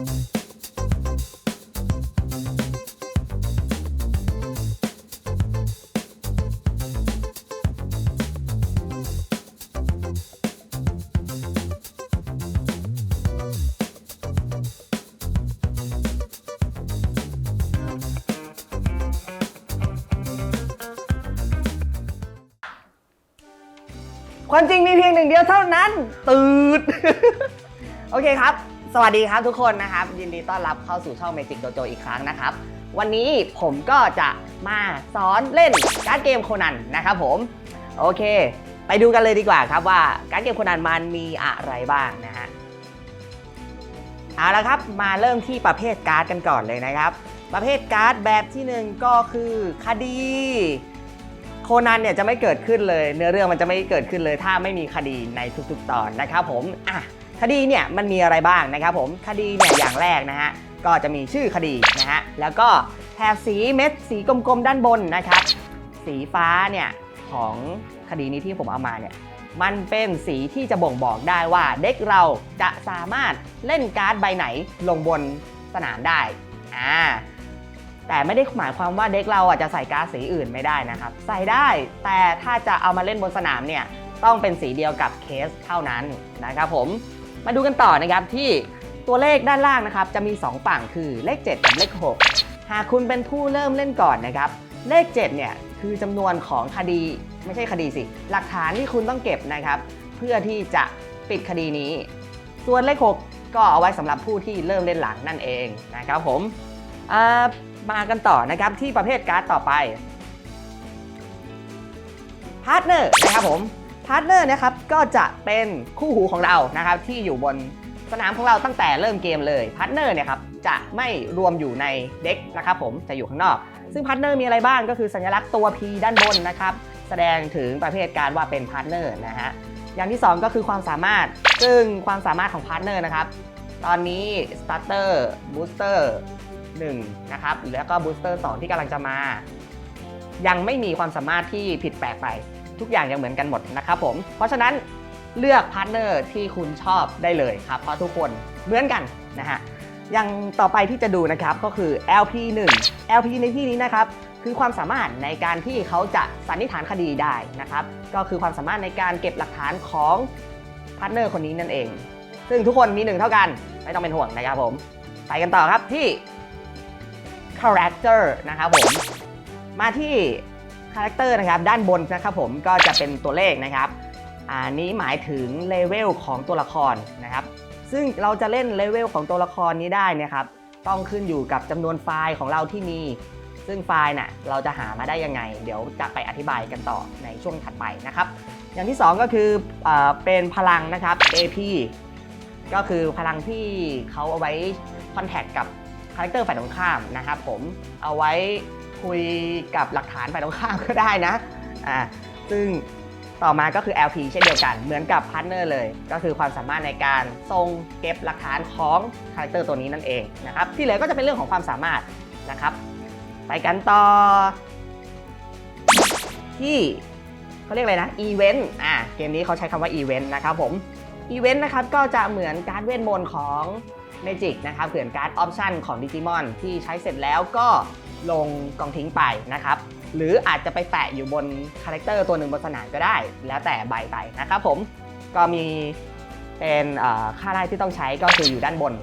ความจริงมีเพียงหนึ่งเดียวเท่านั้น ตืด โอเคครับ สวัสดีครับทุกคนนะครับ ยินดีต้อนรับเข้าสู่ช่อง Magic Dojo อีกครั้งนะครับ วันนี้ผมก็จะมาสอนเล่นการ์ดเกมโคนันนะครับผม โอเค ไปดูกันเลยดีกว่าครับว่าการ์ดเกมโคนันมันมีอะไรบ้างนะฮะเอาละครับมาเริ่มที่ประเภทการ์ดกันก่อนเลยนะครับ ประเภทการ์ดแบบที่หนึ่งก็คือคดีโคนันเนี่ยจะไม่เกิดขึ้นเลย เนื้อเรื่องมันจะไม่เกิดขึ้นเลย ถ้าไม่มีคดีในทุกๆ ตอนนะครับผมอะ คดีเนี่ยมันมีอะไรบ้างนะครับผมคดีเนี่ยอย่างแรกนะฮะก็จะมีชื่อคดีนะฮะแล้วก็แถบสีเม็ดสีกลมๆด้านบนนะครับสีฟ้าเนี่ยของคดีนี้ที่ผมเอามาเนี่ยมันเป็นสีที่จะบ่งบอกได้ว่าเด็กเราจะสามารถเล่นการ์ดใบไหนลงบนสนามได้อ่าแต่ไม่ได้หมายความว่าเด็กเราอะจะใส่การ์ดสีอื่นไม่ได้นะครับ ใส่ได้แต่ถ้าจะเอามาเล่นบนสนามเนี่ยต้องเป็นสีเดียวกับเคสเท่านั้นนะครับผม มาดูกันต่อนะครับที่ตัวเลขด้านล่างนะครับจะมี 2 ฝั่งคือเลข 7 กับเลข 6 หากคุณเป็นผู้เริ่มเล่นก่อนนะครับ เลข 7 เนี่ยคือจำนวนของคดีไม่ใช่คดีสิ หลักฐานที่คุณต้องเก็บนะครับ เพื่อที่จะปิดคดีนี้ ส่วนเลข 6 ก็เอาไว้สำหรับผู้ที่เริ่มเล่นหลังนั่นเองนะครับผมมากันต่อนะครับที่ประเภทการ์ดต่อไปพาร์ทเนอร์นะครับผมาร์ทเนอร์นะครับก็จะเป็นคู่หูของเรานะครับที่อยู่บนสนามของเราตั้งแต่เริ่มเกมเลยพาร์ทเนอร์เนี่ยครับจะไม่รวมอยู่ในเด็กนะครับผมจะอยู่ข้างนอก ซึ่งพาร์ทเนอร์มีอะไรบ้างก็คือสัญลักษณ์ตัว P ด้านบนนะครับแสดงถึงประเภทการว่าเป็นพาร์ทเนอร์นะฮะอย่างที่ 2 ก็คือความสามารถ ซึ่งความสามารถของพาร์ทเนอร์นะครับตอนนี้สตาร์เตอร์บูสเตอร์1นะครับแล้วก็บูสเตอร์2ที่กำลังจะมา ยังไม่มีความสามารถที่ผิดแปลกไป ทุกอย่างยังเหมือนกันหมดนะครับผม เพราะฉะนั้นเลือกพาร์ทเนอร์ที่คุณชอบได้เลยครับ เพราะทุกคนเหมือนกันนะฮะ อย่างต่อไปที่จะดูนะครับก็คือ LP1 LP ในที่นี้นะครับคือความสามารถในการที่เขาจะสันนิษฐานคดีได้นะครับ ก็คือความสามารถในการเก็บหลักฐานของพาร์ทเนอร์คนนี้นั่นเอง ซึ่งทุกคนมีหนึ่งเท่ากัน ไม่ต้องเป็นห่วงนะครับผม ไปกันต่อครับที่ character นะครับผม มาที่ character นะครับด้านบนนะครับผมก็จะเป็นตัวเลขนะครับอันนี้หมายถึงเลเวลของตัวละครนะครับ ซึ่งเราจะเล่นเลเวลของตัวละครนี้ได้นะครับ ต้องขึ้นอยู่กับจำนวนไฟล์ของเราที่มี ซึ่งไฟล์น่ะเราจะหามาได้ยังไง เดี๋ยวจะไปอธิบายกันต่อในช่วงถัดไปนะครับ อย่างที่ 2 ก็คืออเป็นพลังนะครับ AP ก็คือพลังที่เขาเอาไว้คอนแทคกับคาแรคเตอร์ฝ่ายตรงข้ามนะครับผมเอาไว้ คุยกับหลักฐานฝ่ายตรงข้ามก็ได้นะอ่าซึ่งต่อมาก็คือ LP เช่นเดียวกัน เหมือนกับพาร์ทเนอร์เลย ก็คือความสามารถในการทรงเก็บหลักฐานของคาแรคเตอร์ตัวนี้นั่นเองนะครับ ที่เหลือก็จะเป็นเรื่องของความสามารถนะครับ ไปกันต่อ ที่เขาเรียกอะไรนะ อีเวนต์ อ่า เกมนี้เขาใช้คำว่าอีเวนต์นะครับผม อีเวนต์นะครับก็จะเหมือนการเวทมนต์ของ Magic นะครับเผื่อนการ์ดออปชันของดิจิมอนที่ใช้เสร็จแล้วก็ ลงกองทิ้งไปนะครับ หรืออาจจะไปแปะอยู่บนคาแรคเตอร์ตัวหนึ่งบนสนามก็ได้ แล้วแต่ใบไปนะครับผมก็มีเป็นค่าได้ที่ต้องใช้ก็คืออยู่ด้านบน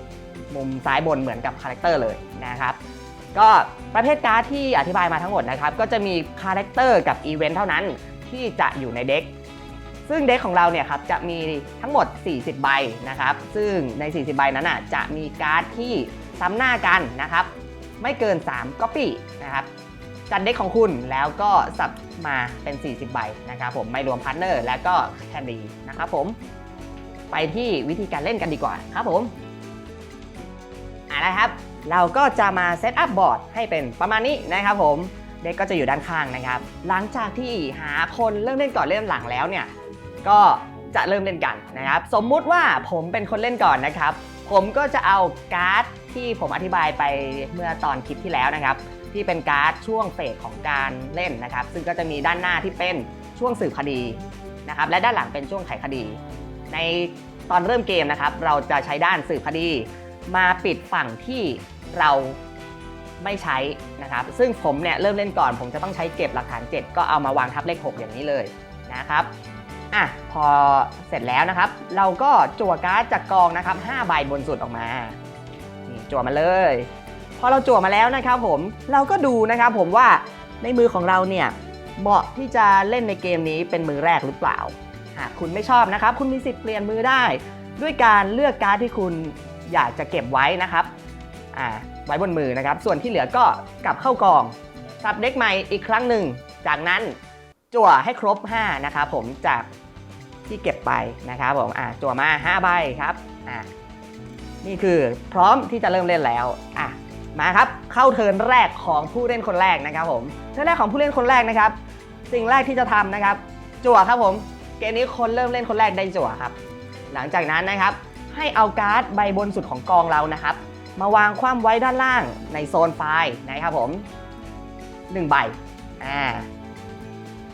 มุมซ้ายบนเหมือนกับคาแรคเตอร์เลยนะครับก็ประเภทการ์ดที่อธิบายมาทั้งหมดนะครับ ก็จะมีคาแรคเตอร์กับอีเวนต์เท่านั้นที่จะอยู่ในเด็ก ซึ่งเด็กของเราเนี่ยครับจะมีทั้งหมด 40 ใบนะครับ ซึ่งใน 40 ใบนั้นอะจะมีการ์ดที่ซ้ำหน้ากันนะครับ ไม่เกิน 3 copy นะครับจัดเด็กของคุณแล้วก็สับมาเป็น 40 ใบนะครับผมไม่รวมพาร์ทเนอร์และก็แคนดีนะครับผมไปที่วิธีการเล่นกันดีกว่าครับผมอะนะครับ เราก็จะมาเซตอัพบอร์ดให้เป็นประมาณนี้นะครับผมเด็กก็จะอยู่ด้านข้างนะครับ หลังจากที่หาคนเริ่มเล่นก่อนเล่นหลังแล้วเนี่ยก็จะเริ่มเล่นกันนะครับ สมมุติว่าผมเป็นคนเล่นก่อนนะครับ ผมก็จะเอาการ์ดที่ผมอธิบายไปเมื่อตอนคลิปที่แล้วนะครับ ที่เป็นการ์ดช่วงเฟสของการเล่นนะครับ ซึ่งก็จะมีด้านหน้าที่เป็นช่วงสืบคดีนะครับและด้านหลังเป็นช่วงไขคดี ในตอนเริ่มเกมนะครับ เราจะใช้ด้านสืบคดี มาปิดฝั่งที่เราไม่ใช้นะครับ ซึ่งผมเนี่ยเริ่มเล่นก่อน ผมจะต้องใช้เก็บหลักฐาน 7 ก็เอามาวางทับเลข 6 อย่างนี้เลยนะครับ อะพอเสร็จแล้วนะครับ เราก็จั่วการ์ดจากกองนะครับ5ใบบนสุดออกมานี่จั่วมาเลย พอเราจั่วมาแล้วนะครับผมเราก็ดูนะครับผมว่าในมือของเราเนี่ยเหมาะที่จะเล่นในเกมนี้เป็นมือแรกหรือเปล่าหากคุณไม่ชอบนะครับ คุณมีสิทธิ์เปลี่ยนมือได้ ด้วยการเลือกการ์ดที่คุณอยากจะเก็บไว้นะครับอ่าไว้บนมือนะครับ ส่วนที่เหลือก็กลับเข้ากองสับเด็กใหม่อีกครั้งหนึ่ง จากนั้นจั่วให้ครบ 5 นะครับผมจาก ที่เก็บไปนะครับผมอ่าจั่วมา 5 ใบครับอ่านี่คือพร้อมที่จะเริ่มเล่นแล้วอะมาครับเข้าเทิร์นแรกของผู้เล่นคนแรกนะครับผมเทิร์นแรกของผู้เล่นคนแรกนะครับ สิ่งแรกที่จะทำนะครับ จั่วครับผมเกมนี้คนเริ่มเล่นคนแรกได้จั่วครับ หลังจากนั้นนะครับ ให้เอาการ์ดใบบนสุดของกองเรานะครับ มาวางคว่ำไว้ด้านล่างในโซนไฟล์นะครับผม1ใบอ่า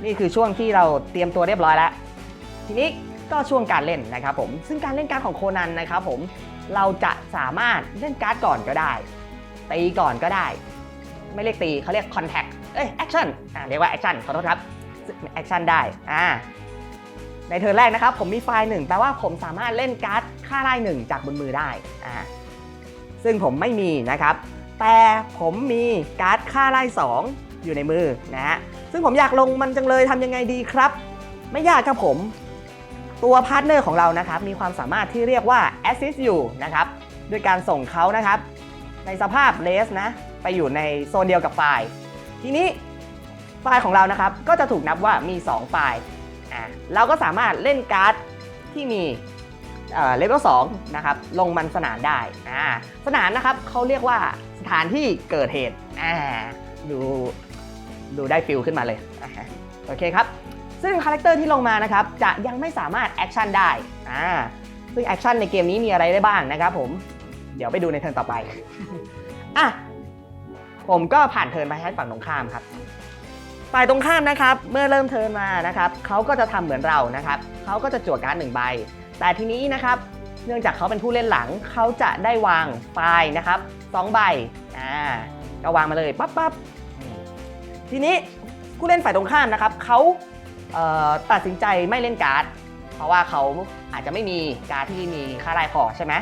นี่คือช่วงที่เราเตรียมตัวเรียบร้อยแล้ว ทีนี้ก็ช่วงการเล่นนะครับผมซึ่งการเล่นการ์ดของโคนันนะครับผมเราจะสามารถเล่นการ์ดก่อนก็ได้ตีก่อนก็ได้ ไม่เรียกตีเขาเรียก contact เอ้ย action อ่าเรียกว่า action ขอโทษครับ action ได้อ่าในเทิร์นแรกนะครับผมมีไฟล์หนึ่งแปลว่าผมสามารถเล่นการ์ดค่าไล่หนึ่งจากบนมือได้อ่าซึ่งผมไม่มีนะครับ แต่ผมมีการ์ดค่าไล่2อยู่ในมือนะฮะซึ่งผมอยากลงมันจังเลยทำยังไงดีครับ ไม่ยากครับผม ตัวพาร์ทเนอร์ของเรานะครับมีความสามารถที่เรียกว่า assist อยู่นะครับด้วยการส่งเขานะครับ ในสภาพเลสนะไปอยู่ในโซนเดียวกับไฟล์ ทีนี้ไฟล์ของเรานะครับก็จะถูกนับว่ามี 2 ไฟล์อะเราก็สามารถเล่นการ์ดที่มีเลเวล2นะครับลงมันสนามได้อ่าสนามนะครับเขาเรียกว่าสถานที่เกิดเหตุอ่าดูดูได้ฟิลขึ้นมาเลยโอเคครับ ซึ่งคาแรคเตอร์ที่ลงมานะครับจะยังไม่สามารถแอคชั่นได้อ่าซึ่งแอคชั่นในเกมนี้มีอะไรได้บ้างนะครับผม เดี๋ยวไปดูในเทิร์นต่อไปอะผมก็ผ่านเทิร์นไปให้ฝั่งตรงข้ามครับฝ่ายตรงข้ามนะครับเมื่อเริ่มเทิร์นมานะครับเขาก็จะทำเหมือนเรานะครับเขาก็จะจั่วการ์ดหนึ่งใบ แต่ทีนี้นะครับเนื่องจากเขาเป็นผู้เล่นหลังเขาจะได้วางไฟล์นะครับสองใบอ่าก็วางมาเลยปั๊บปั๊บทีนี้ผู้เล่นฝ่ายตรงข้ามนะครับเขา ตัดสินใจไม่เล่นการ์ด เพราะว่าเขาอาจจะไม่มีการ์ดที่มีค่าลายคอใช่ไหม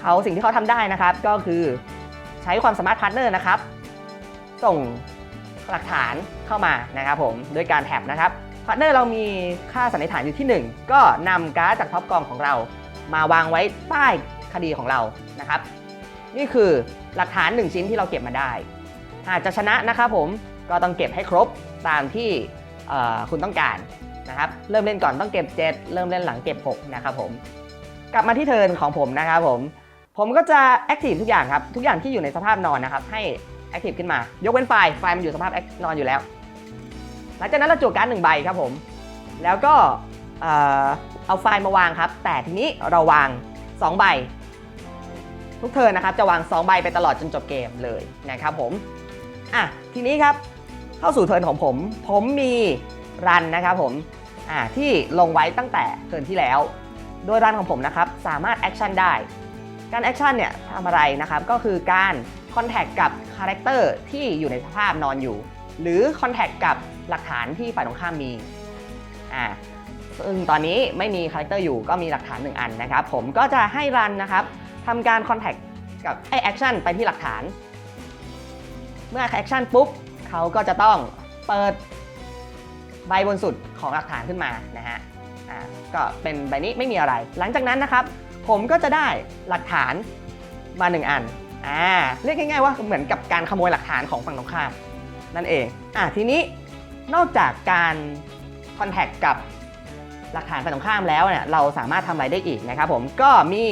เขาสิ่งที่เขาทำได้นะครับ ก็คือใช้ความสามารถพาร์ทเนอร์นะครับ ส่งหลักฐานเข้ามานะครับผมด้วยการแท็บนะครับพาร์ทเนอร์เรามีค่าสันนิษฐานอยู่ที่ 1 ก็นำการ์ดจากท็อปกองของเรา มาวางไว้ใต้คดีของเรานะครับ นี่คือหลักฐาน 1 ชิ้นที่เราเก็บมาได้ หากจะชนะนะครับผมก็ต้องเก็บให้ครบตามที่ คุณต้องการนะครับเริ่มเล่นก่อนต้องเก็บ 7 เริ่มเล่นหลังเก็บ6นะครับผมกลับมาที่เทิร์นของผมนะครับผมผมก็จะแอคทีฟทุกอย่างครับทุกอย่างที่อยู่ในสภาพนอนนะครับให้แอคทีฟขึ้นมายกเว้นไฟล์ไฟล์มันอยู่สภาพนอนอยู่แล้ว หลังจากนั้นเราจั่วการ์ดหนึ่งใบครับผมแล้วก็เอ่อเอาไฟล์มาวางครับ แต่ทีนี้เราวาง 2 ใบ ทุกเทิร์นนะครับจะวาง 2 ใบไปตลอดจนจบเกมเลยนะครับผมอะทีนี้ครับ เข้าสู่เทิร์นของผม ผมมีรันนะครับผมที่ลงไว้ตั้งแต่เทิร์นที่แล้ว โดยรันของผมนะครับสามารถแอคชั่นได้ การแอคชั่นเนี่ยทำอะไรนะครับก็คือการคอนแทคกับคาแรคเตอร์ที่อยู่ในสภาพนอนอยู่ หรือคอนแทคกับหลักฐานที่ฝ่ายตรงข้ามมีอ่าซึ่งตอนนี้ไม่มีคาแรคเตอร์อยู่ก็มีหลักฐานหนึ่งอันนะครับ ผมก็จะให้รันนะครับทำการคอนแทคกับไอแอคชั่นไปที่หลักฐาน เมื่อแอคชั่นปุ๊บ เขาก็จะต้องเปิดใบบนสุดของหลักฐานขึ้นมานะฮะอ่าก็เป็นใบนี้ไม่มีอะไร หลังจากนั้นนะครับ ผมก็จะได้หลักฐานมาหนึ่งอันอ่าเรียกง่ายๆว่าเหมือนกับการขโมยหลักฐานของฝั่งตรงข้ามนั่นเองอ่าทีนี้นอกจากการคอนแทคกับหลักฐานฝั่งตรงข้ามแล้วเนี่ยเราสามารถทำอะไรได้อีกนะครับผมก็มี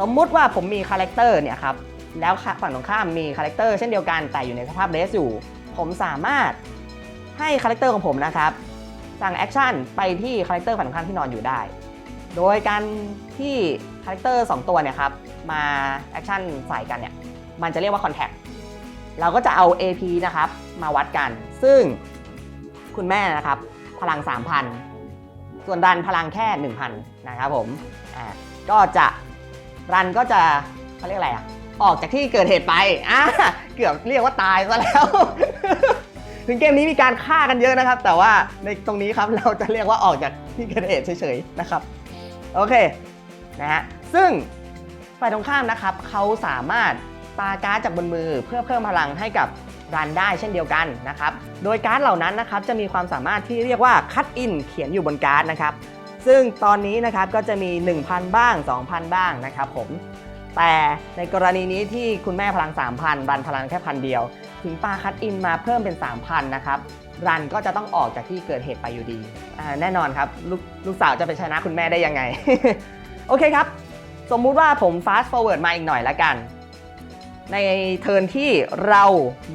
สมมุติว่าผมมีคาแรคเตอร์เนี่ยครับ แล้วฝั่งตรงข้ามมีคาแรคเตอร์เช่นเดียวกันแต่อยู่ในสภาพเลสอยู่ ผมสามารถให้คาแรคเตอร์ของผมนะครับสั่งแอคชั่นไปที่คาแรคเตอร์ฝั่งตรงข้ามที่นอนอยู่ได้ โดยการที่คาแรคเตอร์2ตัวเนี่ยครับมาแอคชั่นใส่กันเนี่ยมันจะเรียกว่า Contact เราก็จะเอา AP นะครับมาวัดกัน ซึ่งคุณแม่นะครับพลัง 3,000 ส่วนดันพลังแค่ 1,000 นะครับผมอ่าก็จะรันก็จะเขาเรียกอะไรอะ ออกจากที่เกิดเหตุไปอะเกือบเรียกว่าตายซะแล้ว ถึงเกมนี้มีการฆ่ากันเยอะนะครับ แต่ว่าในตรงนี้ครับเราจะเรียกว่าออกจากที่เกิดเหตุเฉยๆนะครับ โอเคนะฮะซึ่งฝ่ายตรงข้ามนะครับเขาสามารถปาการ์ดจากบนมือเพื่อเพิ่มพลังให้กับรันได้เช่นเดียวกันนะครับ โดยการ์ดเหล่านั้นนะครับจะมีความสามารถที่เรียกว่าคั t อินเขียนอยู่บนการ์ดนะครับ ซึ่งตอนนี้นะครับก็จะมี 1,000 บ้าง 2,000 บ้างนะครับผม แต่ในกรณีนี้ที่คุณแม่พลัง 3,000 รันพลังแค่พันเดียว ถึงปาคัดอินมาเพิ่มเป็น 3,000 นะครับรันก็จะต้องออกจากที่เกิดเหตุไปอยู่ดีแน่นอนครับลลูกสาวจะไปชนะคุณแม่ได้ยังไง โอเคครับ สมมุติว่าผม fast forward มาอีกหน่อยละกัน ในเทิร์นที่เรา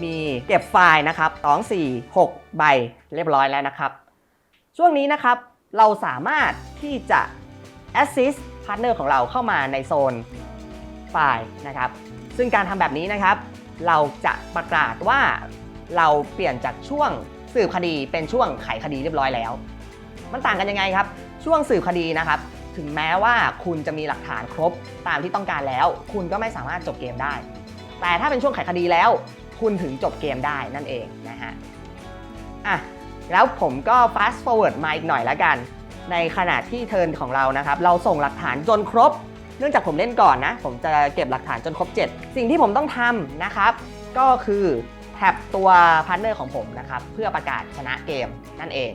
มีเก็บไฟล์นะครับ2 4 6 ใบเรียบร้อยแล้วนะครับ ช่วงนี้นะครับเราสามารถที่จะ assist partner ของเราเข้ามาในโซน ไฟล์นะครับ ซึ่งการทำแบบนี้นะครับ เราจะประกาศว่าเราเปลี่ยนจากช่วงสืบคดีเป็นช่วงไขคดีเรียบร้อยแล้ว มันต่างกันยังไงครับ ช่วงสืบคดีนะครับ ถึงแม้ว่าคุณจะมีหลักฐานครบตามที่ต้องการแล้ว คุณก็ไม่สามารถจบเกมได้ แต่ถ้าเป็นช่วงไขคดีแล้ว คุณถึงจบเกมได้นั่นเองนะฮะอะแล้วผมก็ fast forward มาอีกหน่อยแล้วกัน ในขณะที่เทิร์นของเรานะครับ เราส่งหลักฐานจนครบ เนื่องจากผมเล่นก่อนนะ ผมจะเก็บหลักฐานจนครบ 7 สิ่งที่ผมต้องทำนะครับ ก็คือแท็บตัวพาร์ทเนอร์ของผมนะครับ เพื่อประกาศชนะเกมนั่นเอง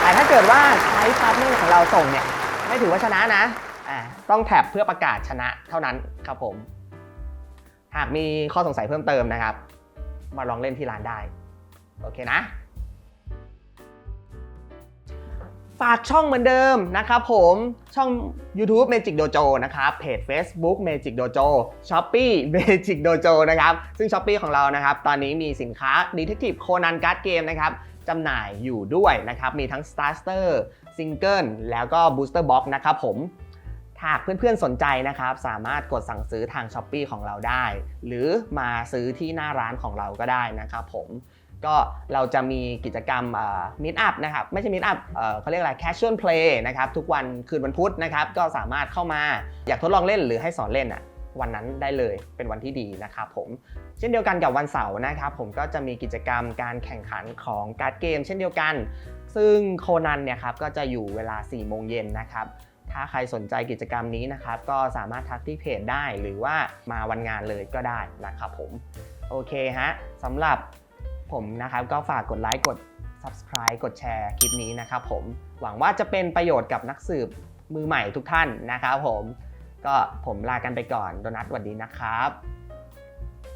แต่ถ้าเกิดว่าใช้พาร์ทเนอร์ของเราส่งเนี่ย ไม่ถือว่าชนะนะต้องแท็บเพื่อประกาศชนะเท่านั้นครับผม หากมีข้อสงสัยเพิ่มเติมนะครับ มาลองเล่นที่ร้านได้ โอเคนะ ฝากช่องเหมือนเดิมนะครับผมช่อง YouTube Magic Dojo นะครับเพจ Facebook Magic Dojo Shopee Magic Dojo นะครับ ซึ่ง Shopee ของเรานะครับ ตอนนี้มีสินค้า Detective Conan Card Game นะครับจำหน่ายอยู่ด้วยนะครับ มีทั้ง Starter Single แล้วก็ Booster Box นะครับผมหากเพื่อนๆสนใจนะครับ สามารถกดสั่งซื้อทาง s h อ p e e ของเราได้ หรือมาซื้อที่หน้าร้านของเราก็ได้นะครับผม ก็เราจะมีกิจกรรมมิ t อัพนะครับไม่ใช่มิ t อัพเขาเรียกอะไร casual play นะครับทุกวันคืนวันพุธนะครับก็สามารถเข้ามาอยากทดลองเล่นหรือให้สอนเล่นอะวันนั้นได้เลยเป็นวันที่ดีนะครับผมเช่นเดียวกันกับวันเสาร์นะครับผมก็จะมีกิจกรรมการแข่งขันของการ์ดเกม เช่นเดียวกัน ซึ่งโคนันเนี่ยครับก็จะอยู่เวลา 4 โมงเย็นนะครับถ้าใครสนใจกิจกรรมนี้นะครับก็สามารถทักที่เพจได้หรือว่ามาวันงานเลยก็ได้นะครับผมโอเคฮะสำหรับ ผมนะครับก็ฝากกดไลค์กด subscribe กดแชร์คลิปนี้นะครับผมหวังว่าจะเป็นประโยชน์กับนักสืบมือใหม่ทุกท่านนะครับผมก็ผมลากันไปก่อนโดนัทสวัสดีนะครับ